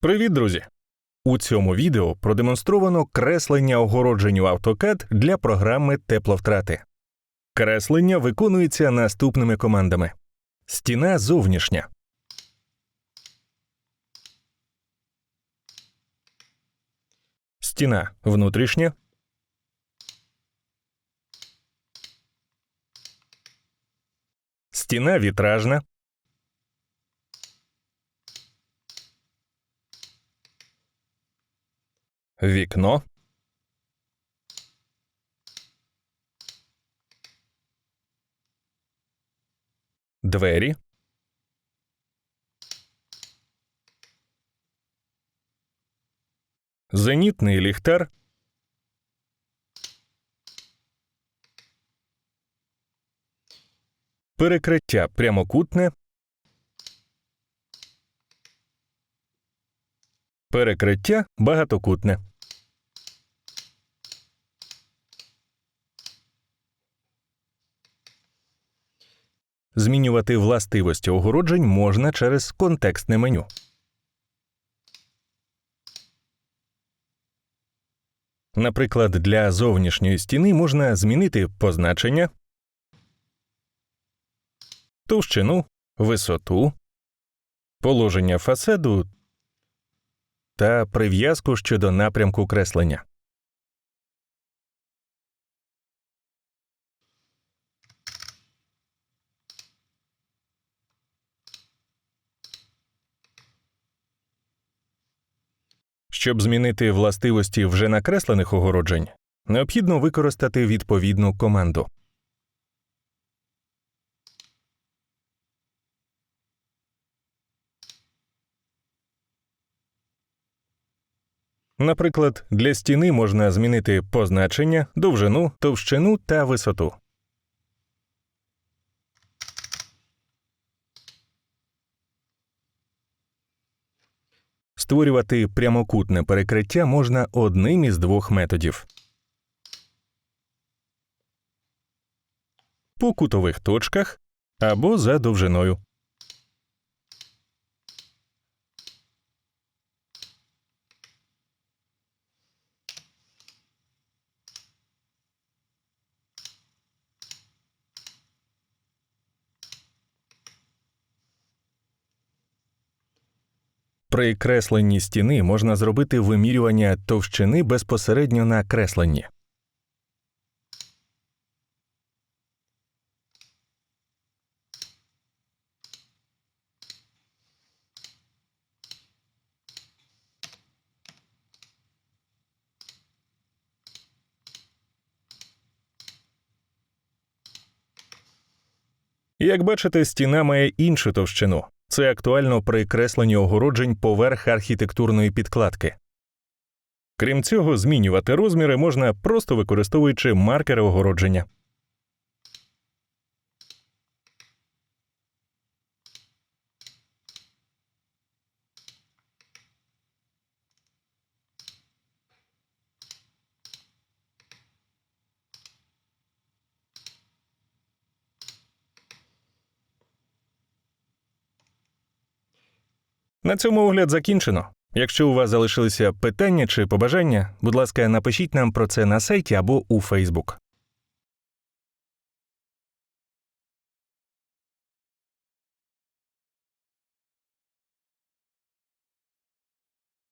Привіт, друзі! У цьому відео продемонстровано креслення огородженню AutoCAD для програми тепловтрати. Креслення виконується наступними командами: стіна зовнішня. Стіна внутрішня. Стіна вітражна. Вікно. Двері. Зенітний ліхтар. Перекриття прямокутне. Перекриття багатокутне. Змінювати властивості огороджень можна через контекстне меню. Наприклад, для зовнішньої стіни можна змінити позначення, товщину, висоту, положення фасаду та прив'язку щодо напрямку креслення. Щоб змінити властивості вже накреслених огороджень, необхідно використати відповідну команду. Наприклад, для стіни можна змінити позначення, довжину, товщину та висоту. Створювати прямокутне перекриття можна одним із двох методів. По кутових точках або за довжиною. При кресленні стіни можна зробити вимірювання товщини безпосередньо на кресленні. Як бачите, стіна має іншу товщину. Це актуально при кресленні огороджень поверх архітектурної підкладки. Крім цього, змінювати розміри можна просто використовуючи маркери огородження. На цьому огляд закінчено. Якщо у вас залишилися питання чи побажання, будь ласка, напишіть нам про це на сайті або у Фейсбук.